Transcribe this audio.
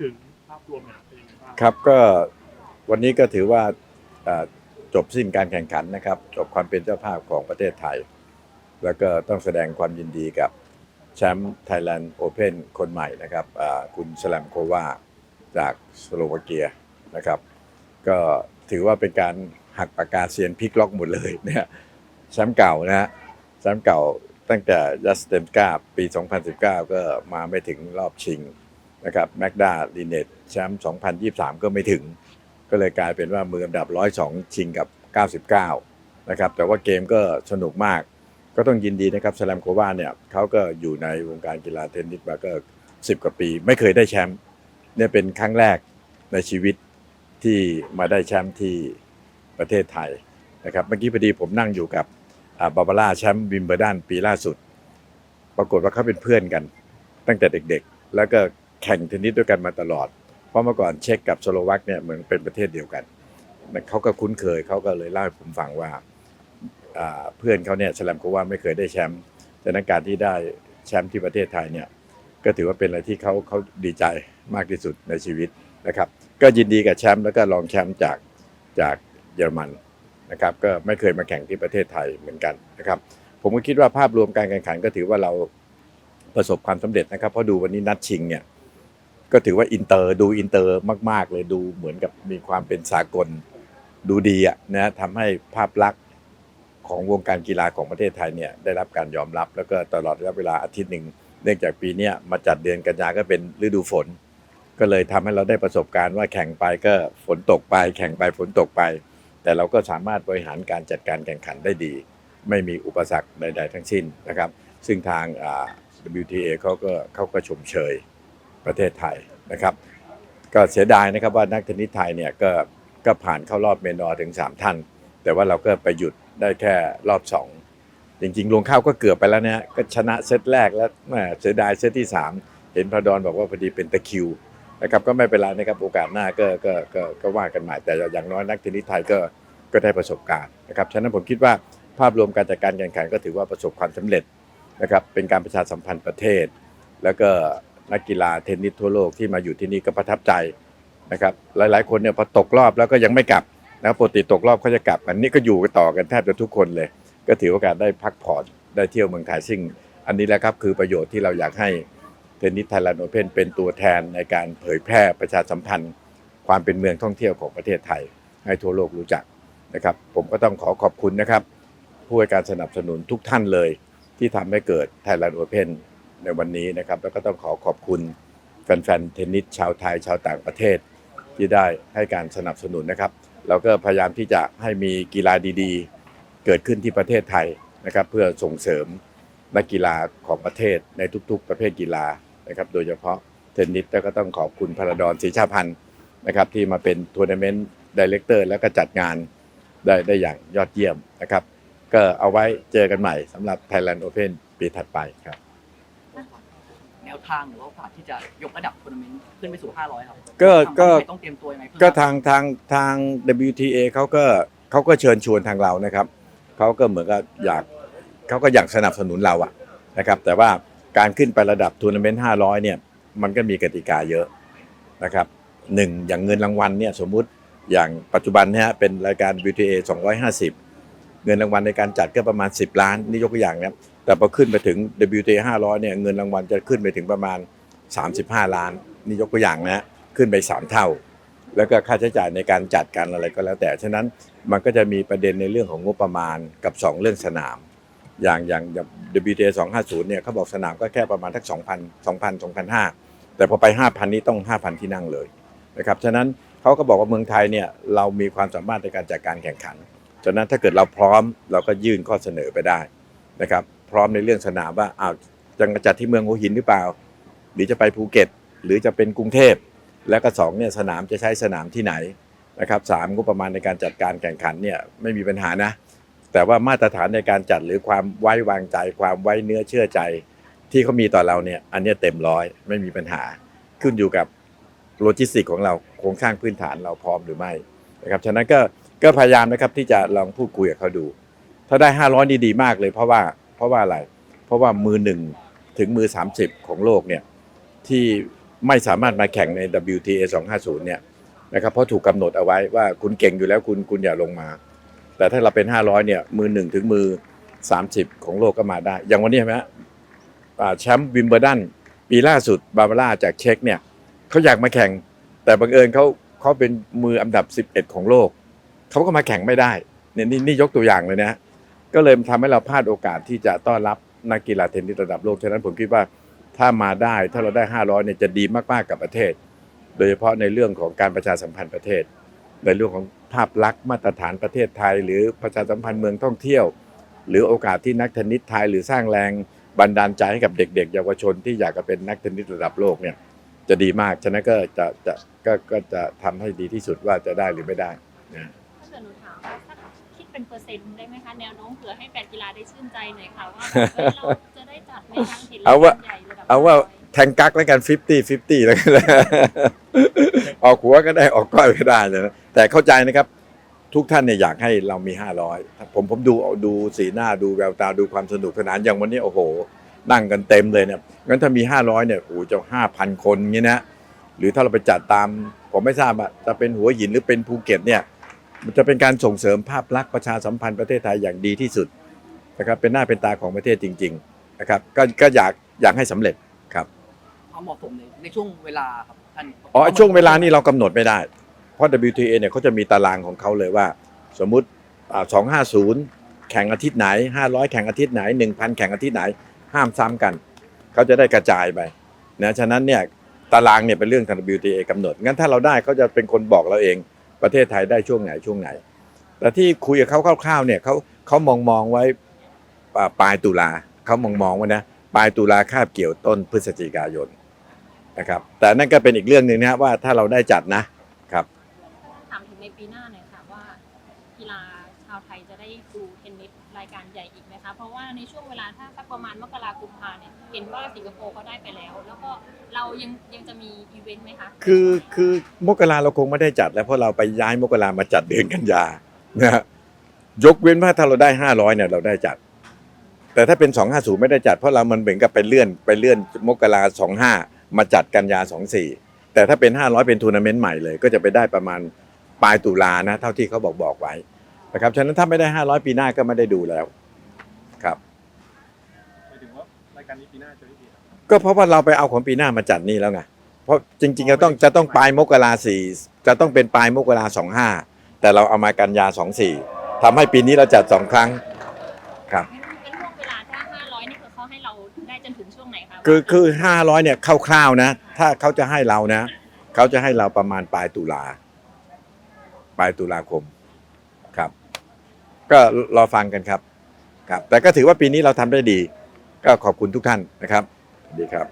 ถึงภาพรวมเนี่ยเป็นยังไงบ้างครับก็วันนี้ก็ถือว่าจบสิ้นการแข่งขันนะครับ จบความเป็นเจ้าภาพของประเทศไทย แล้วก็ต้องแสดงความยินดีกับแชมป์ไทยแลนด์โอเพนคนใหม่นะครับคุณสแลมโควาจากสโลวาเกียนะครับ ก็ถือว่าเป็นการหักปากกาเซียนพลิกล็อกหมดเลยเนี่ยแชมป์เก่านะฮะแชมป์เก่าตั้งแต่ยัสเตนกาปี 2019 ก็มาไม่ถึงรอบชิง นะครับแมกดาลีเนตแชมป์2023 ก็ไม่ถึง ก็เลยกลายเป็นว่ามืออันดับ 102 ชิงกับ 99 นะครับ แต่ว่าเกมก็สนุกมาก ก็ต้องยินดีนะครับสแลมโควาเนี่ยเขาก็อยู่ในวงการกีฬาเทนนิสมาก็ 10 กว่าปี ไม่เคยได้แชมป์เนี่ยเป็นครั้งแรกในชีวิตที่มาได้แชมป์ที่ประเทศไทยนะครับเมื่อกี้พอดีผมนั่งอยู่กับบาบาร่าแชมป์วิมเบอร์ดันปีล่าสุด ปรากฏว่าเขาเป็นเพื่อนกัน ตั้งแต่เด็กๆ แล้วก็ แข่งเทนนิสด้วยกันมาตลอด เพราะเมื่อก่อนเช็กกับสโลวักเนี่ยเหมือนเป็นประเทศเดียวกันเขาก็คุ้นเคยเขาก็เลยเล่าให้ผมฟังว่าเพื่อนเขาเนี่ยสแลมเขาว่าไม่เคยได้แชมป์ฉะนั้นการที่ได้แชมป์ที่ประเทศไทยเนี่ยก็ถือว่าเป็นอะไรที่เขาเขาดีใจมากที่สุดในชีวิตนะครับ ก็ยินดีกับแชมป์แล้วก็รองแชมป์จากจากเยอรมันนะครับ ก็ไม่เคยมาแข่งที่ประเทศไทยเหมือนกันนะครับ ผมก็คิดว่าภาพรวมการแข่งขันก็ถือว่าเราประสบความสำเร็จนะครับเพราะดูวันนี้นัดชิงเนี่ย ก็ถือว่าอินเตอร์ดูอินเตอร์มาก ๆ เลยดูเหมือนกับมีความเป็นสากลดูดีอะนะทำให้ภาพลักษณ์ของวงการกีฬาของประเทศไทยเนี่ยได้รับการยอมรับ แล้วก็ตลอดระยะเวลาอาทิตย์หนึ่งเนื่องจากปีนี้มาจัดเดือนกันยาก็เป็นฤดูฝน ก็เลยทำให้เราได้ประสบการณ์ว่าแข่งไปก็ฝนตกไป แข่งไปฝนตกไป แต่เราก็สามารถบริหารการจัดการแข่งขันได้ดี ไม่มีอุปสรรคใด ๆ ทั้งสิ้นนะครับ ซึ่งทาง WTA เขาก็เขาก็ชมเชย ประเทศไทยนะครับ ก็เสียดายนะครับว่านักเทนนิสไทยเนี่ยก็ก็ผ่านเข้ารอบเมนอถึง 3 ท่าน แต่ว่าเราก็ไปหยุดได้แค่รอบ 2 จริงๆ ลงข้าวก็เกือบไปแล้วเนี่ยก็ชนะเซตแรกแล้วแหมเสียดายเซตที่ 3 เห็นพระดอนบอกว่าพอดีเป็นตะคิวนะครับก็ไม่เป็นไรนะครับโอกาสหน้าก็ก็ก็ก็ว่ากันใหม่แต่อย่างน้อยนักเทนนิสไทยก็ก็ได้ประสบการณ์นะครับฉะนั้นผมคิดว่าภาพรวมการจัดการแข่งขันก็ถือว่าประสบความสำเร็จนะครับเป็นการประชาสัมพันธ์ประเทศ แล้วก็ นักกีฬาเทนนิสทั่วโลกที่มาอยู่ที่นี่ก็ประทับใจนะครับหลายๆ คนเนี่ยพอตกรอบแล้วก็ยังไม่กลับนะครับปกติตกรอบเขาจะกลับ อันนี้ก็อยู่กันต่อกันแทบจะทุกคนเลย ก็ถือโอกาสได้พักผ่อนได้เที่ยวเมืองไทยซึ่ง อันนี้แหละครับคือประโยชน์ที่เราอยากให้เทนนิสไทยแลนด์โอเพนเป็นตัวแทนในการเผยแพร่ประชาสัมพันธ์ ความเป็นเมืองท่องเที่ยวของประเทศไทย ให้ทั่วโลกรู้จักนะครับ ผมก็ต้องขอขอบคุณนะครับ ผู้ให้การสนับสนุนทุกท่านเลย ที่ทำให้เกิด Thailand Open ในวันนี้นะครับ แล้วก็ต้องขอขอบคุณแฟนๆเทนนิสชาวไทยชาวต่างประเทศ ที่ได้ให้การสนับสนุนนะครับ เราก็พยายามที่จะให้มีกีฬาดีๆ เกิดขึ้นที่ประเทศไทยนะครับ เพื่อส่งเสริมนักกีฬาของประเทศในทุก ๆ ประเภทกีฬานะครับ โดยเฉพาะเทนนิสแล้วก็ต้องขอบคุณพระดอนศรีชาพันธ์นะครับ ที่มาเป็นทัวร์นาเมนต์ดีเลกเตอร์แล้วก็จัดงานได้ได้อย่างยอดเยี่ยมนะครับ ก็เอาไว้เจอกันใหม่สำหรับ Thailand Open ปีถัดไปครับ แนวทางหรือว่าโอกาสที่จะยกระดับทัวร์นาเมนต์ขึ้นไปสู่ 500 ครับก็ทางก็ประเทศต้องเตรียมตัวยังไงเพิ่มก็ทางทางทาง WTA เขาก็เขาก็เชิญชวนทางเรานะครับเขาก็เหมือนกับอยากเขาก็อยากสนับสนุนเราอะนะครับ แต่ว่าการขึ้นไประดับทัวร์นาเมนต์500 เนี่ย มันก็มีกติกาเยอะนะครับหนึ่งอย่างเงินรางวัลเนี่ยสมมุติอย่างปัจจุบันเนี่ยฮะเป็นรายการ WTA 250 เงินรางวัลในการจัดก็ประมาณ 10 ล้าน นี่ยกตัวอย่างนะครับ แต่พอขึ้นไปถึง WTA 500 เนี่ยเงินรางวัลจะขึ้นไปถึงประมาณ 35 ล้าน นี่ยกตัวอย่างนะฮะขึ้นไป 3 เท่า แล้วก็ค่าใช้จ่ายในการจัดการอะไรก็แล้วแต่ ฉะนั้นมันก็จะมีประเด็นในเรื่องของงบประมาณกับ 2 เรื่องสนาม อย่างอย่างอย่าง WTA 250 เนี่ยเขาบอกสนามก็แค่ประมาณทัก2,000 2,000 2,500 แต่พอไป 5,000 นี่ต้อง 5,000 ที่นั่งเลยนะครับฉะนั้นเขาก็บอกว่าเมืองไทยเนี่ยเรามีความสามารถในการจัดการแข่งขันฉะนั้นถ้าเกิดเราพร้อมเราก็ยื่นข้อเสนอไปได้นะครับ พร้อมในเรื่องสนามว่าอ้าวจะจัดที่เมืองหัวหินหรือเปล่า หรือจะไปภูเก็ต หรือจะเป็นกรุงเทพแล้วก็สองเนี่ยสนามจะใช้สนามที่ไหนนะครับสามงบประมาณในการจัดการแข่งขันเนี่ยไม่มีปัญหานะ แต่ว่ามาตรฐานในการจัดหรือความไว้วางใจ ความไว้เนื้อเชื่อใจ ที่เขามีต่อเราเนี่ยอันนี้เต็มร้อยไม่มีปัญหา ขึ้นอยู่กับโลจิสติกของเราโครงสร้างพื้นฐานเราพร้อมหรือไม่นะครับฉะนั้นก็ก็พยายามนะครับที่จะลองพูดคุยกับเขาดู ถ้าได้ 500นี่ดีมากเลยเพราะว่า เพราะว่าอะไร เพราะว่ามือหนึ่งถึงมือ 30 ของโลกเนี่ยที่ไม่สามารถมาแข่งใน WTA 250 เนี่ยนะครับเพราะถูกกำหนดเอาไว้ว่าคุณเก่งอยู่แล้วคุณคุณอย่าลงมา แต่ถ้าเราเป็น 500 เนี่ยมือหนึ่งถึงมือ 30 ของโลกก็มาได้ อย่างวันนี้เห็นไหมฮะแชมป์วิมเบลดันปีล่าสุดบาบาร่าจากเช็กเนี่ยเขาอยากมาแข่ง แต่บังเอิญเขาเขาเป็นมืออันดับ 11 ของโลก เขาก็มาแข่งไม่ได้เนี่ยนี่นี่ยกตัวอย่างเลยนะ ก็เลยทำให้เราพลาดโอกาสที่จะต้อนรับนักกีฬาเทนนิสระดับโลกฉะนั้นผมคิดว่าถ้ามาได้ถ้าเราได้ 500เนี่ยจะดีมากๆกับประเทศ โดยเฉพาะในเรื่องของการประชาสัมพันธ์ประเทศ ในเรื่องของภาพลักษณ์มาตรฐานประเทศไทย หรือประชาสัมพันธ์เมืองท่องเที่ยว หรือโอกาสที่นักเทนนิสไทย หรือสร้างแรงบันดาลใจให้กับเด็ก ๆ เยาวชนที่อยากจะเป็นนักเทนนิสระดับโลกเนี่ยจะดีมาก ฉะนั้นก็จะจะก็ก็จะทำให้ดีที่สุดว่าจะได้หรือไม่ได้นะ เป็นเปอร์เซ็นต์ได้ไหมคะแนวโน้มเผื่อให้แฟนกีฬาได้ชื่นใจหน่อยค่ะว่าแบบเอ้ยเราจะได้จัดในทางเห็นเอาว่า ใหญ่ระดับเอาว่าร้ยแทงกักแล้วกัน50 50แล้วกันออกหัวก็ได้ออกก้อยก็ได้นะแต่เข้าใจนะครับ ทุกท่านเนี่ยอยากให้เรามี 500 ผมผมดูดูสีหน้าดูแววตาดูความสนุกสนานอย่างวันนี้โอ้โห นั่งกันเต็มเลยเนี่ยงั้นถ้ามี 500เนี่ยโอ้โหจะ5,000 คนอย่างนี้นะหรือถ้าเราไปจัดตาม ผมไม่ทราบอะจะเป็นหัวหินหรือเป็นภูเก็ตเนี่ย มันจะเป็นการส่งเสริมภาพลักษณ์ประชาสัมพันธ์ประเทศไทยอย่างดีที่สุดนะครับเป็นหน้าเป็นตาของประเทศจริงๆนะครับก็ก็อยากอยากให้สำเร็จครับความเหมาะสมในในช่วงเวลาครับท่านอ๋อไอ้ช่วงเวลานี่เรากำหนดไม่ได้ เพราะ WTA เนี่ยเขาจะมีตารางของเขาเลยว่า สมมุติสองห้าศูนย์แข่งอาทิตย์ไหนห้าร้อยแข่งอาทิตย์ไหนหนึ่งพันแข่งอาทิตย์ไหน ห้ามซ้ำกัน เขาจะได้กระจายไปนะฉะนั้นเนี่ยตารางเนี่ยเป็นเรื่องทาง WTA กำหนดงั้นถ้าเราได้เขาจะเป็นคนบอกเราเอง ประเทศไทยได้ช่วงไหนช่วงไหน แต่ที่คุยกับเขาคร่าวๆเนี่ยเขาเขามองมองไว้ปลายตุลาเขามองมองไว้นะปลายตุลาคาบเกี่ยวต้นพฤศจิกายนนะครับ แต่นั่นก็เป็นอีกเรื่องหนึ่งนะว่าถ้าเราได้จัดนะครับถามถึงในปีหน้าหน่อย เพราะว่าในช่วงเวลาถ้าสักประมาณมกราคมกุมภาเนี่ยเห็นว่าสิงคโปร์เขาได้ไปแล้ว แล้วก็เรายังยังจะมีอีเวนต์ไหมคะคือคือมกราเราคงไม่ได้จัดแล้วเพราะเราไปย้ายมกรามาจัดเดือนกันยานะฮะยกเว้นว่าถ้าเราได้ห้าร้อยเนี่ยเราได้จัด แต่ถ้าเป็นสองห้าศูนย์ไม่ได้จัดเพราะเรามันเหมือนกับไปเลื่อนไปเลื่อนมกราสองห้ามาจัดกันยาสองสี่แต่ถ้าเป็นห้าร้อยเป็นทัวร์นาเมนต์ใหม่เลย ก็จะไปได้ประมาณปลายตุลานะ เท่าที่เขาบอกบอกไว้นะครับฉะนั้นถ้าไม่ได้ห้าร้อยปีหน้าก็ไม่ได้ดูแล้ว ครับ หมายถึงว่าราย การนี้ปีหน้าจะไม่มีครับก็เพราะว่าเราไปเอาของปีหน้ามาจัดนี่แล้วไงเพราะจริงๆจะต้องจะต้องปลายมกราสี่จะต้องเป็นปลายมกราสองห้าแต่เราเอามากันยาสองสี่ทำให้ปีนี้เราจัดสองครั้งครับงั้นเป็นช่วงเวลาถ้า500นี่คือเขาให้เราได้จนถึงช่วงไหนคะคือคือห้าร้อยเนี่ยคร่าวๆนะ ถ้าเขาจะให้เรานะเขาจะให้เราประมาณปลายตุลาปลายตุลาคมครับ ก็รอฟังกันครับ ครับ แต่ก็ถือว่าปีนี้เราทำได้ดี ก็ขอบคุณทุกท่านนะครับดีครับ